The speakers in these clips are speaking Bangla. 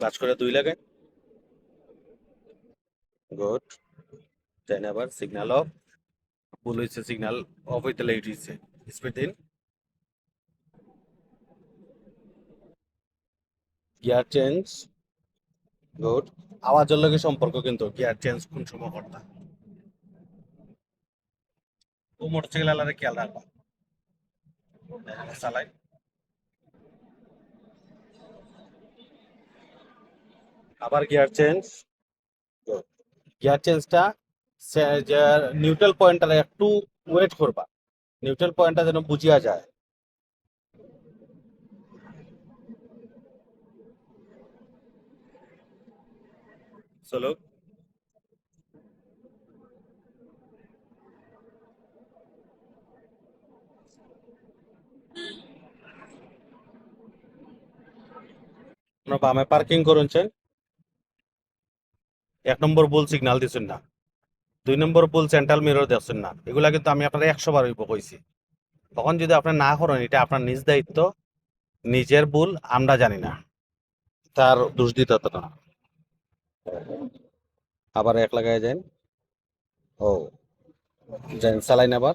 ক্লাচ করে দুই লাগে। গুড। দেন আবার সিগন্যাল অফ ভুল হয়েছে সিগন্যাল অফ হইতে লেট হয়েছে স্পিড দিন গিয়ার চেঞ্জ গুড। আওয়াজের লগে সম্পর্ক কিন্তু গিয়ার চেঞ্জ কোন সময় করতা ও মোটরসাইকেল আলাদা খেয়াল রাখবা। চালাই। আবার গিয়ার চেঞ্জ গিয়ার চেঞ্জটা নিউট্রাল পয়েন্টটা একটু ওয়েট করবা নিউট্রাল পয়েন্টটা যেন বুঝিয়া যায় চলো আপনার বামে পার্কিং করুনছেন এক নম্বর ভুল সিগন্যাল দিচ্ছেন না। দুই নম্বর ভুল সেন্ট্রাল মিরর দিচ্ছেন না। এগুলা কিন্তু আমি আপনার একশো বার হইব কইছি। তখন যদি আপনি না করেন, এটা আপনার নিজ দায়িত্ব, নিজের ভুল আমরা জানি না। তার দোষ দিতে না। আবার এক লাগায় যান। ও, যান, চালাইন আবার।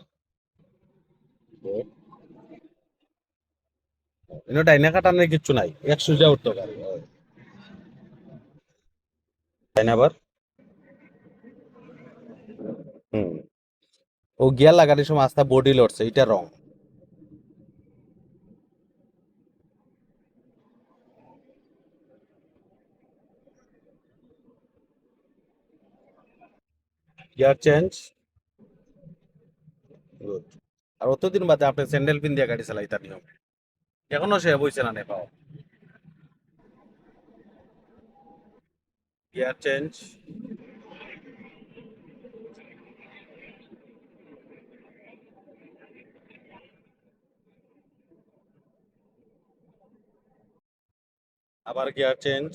ডাইনা কাটানোর কিচ্ছু নাই। এক সুজা উঠতো গাড়ি ডাইনা আবার? ও গিয়ার লাগানোর সময় আস্তে বডি লড়ছে, এটা রং গিয়ার চেঞ্জ আর অতদিন বাদে আপনি স্যান্ডেল পিন দিয়ে গাড়ি চালাই তার নিয়ম। এখনও সে বইছে না নেপাও গিয়ার চেঞ্জ আবার গিয়ার চেঞ্জ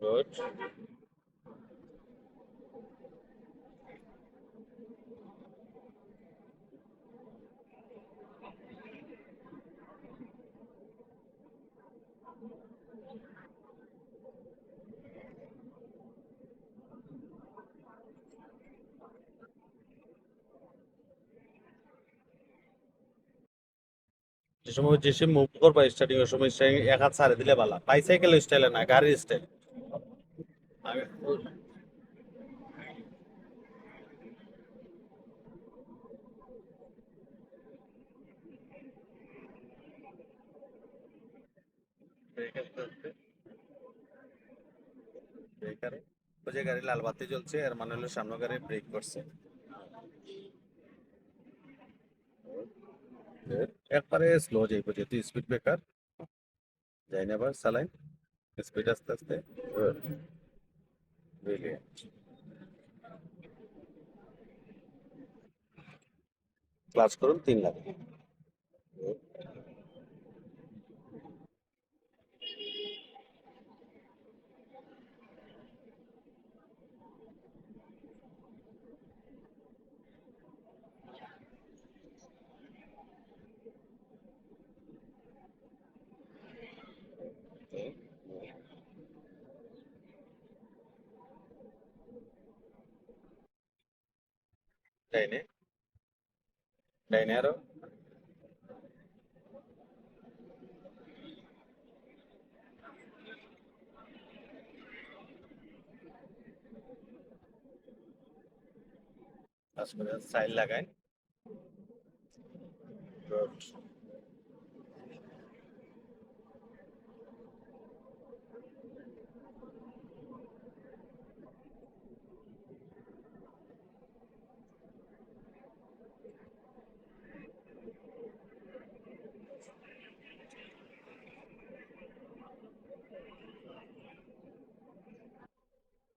গুড যে সময় যে সে মুভ করবা স্টার্টিং এর সময় সে এক হাত ছাড়ে দিলে ভালো বাইসাইকেল স্টাইলে না গাড়ির স্টাইল ব্রেকারে ওই যে গাড়ি লাল বাতি জ্বলছে এর মানে হলো সামনে গাড়ি ব্রেক করছে। একবারে স্লো যাইব যেহেতু স্পিড ব্রেকার যাই না আবার, চালাই। স্পিড আস্তে আস্তে। ক্লাস করুন তিন লাগে ডাইনে ডাইনে আরও সাইড লাগাই Good.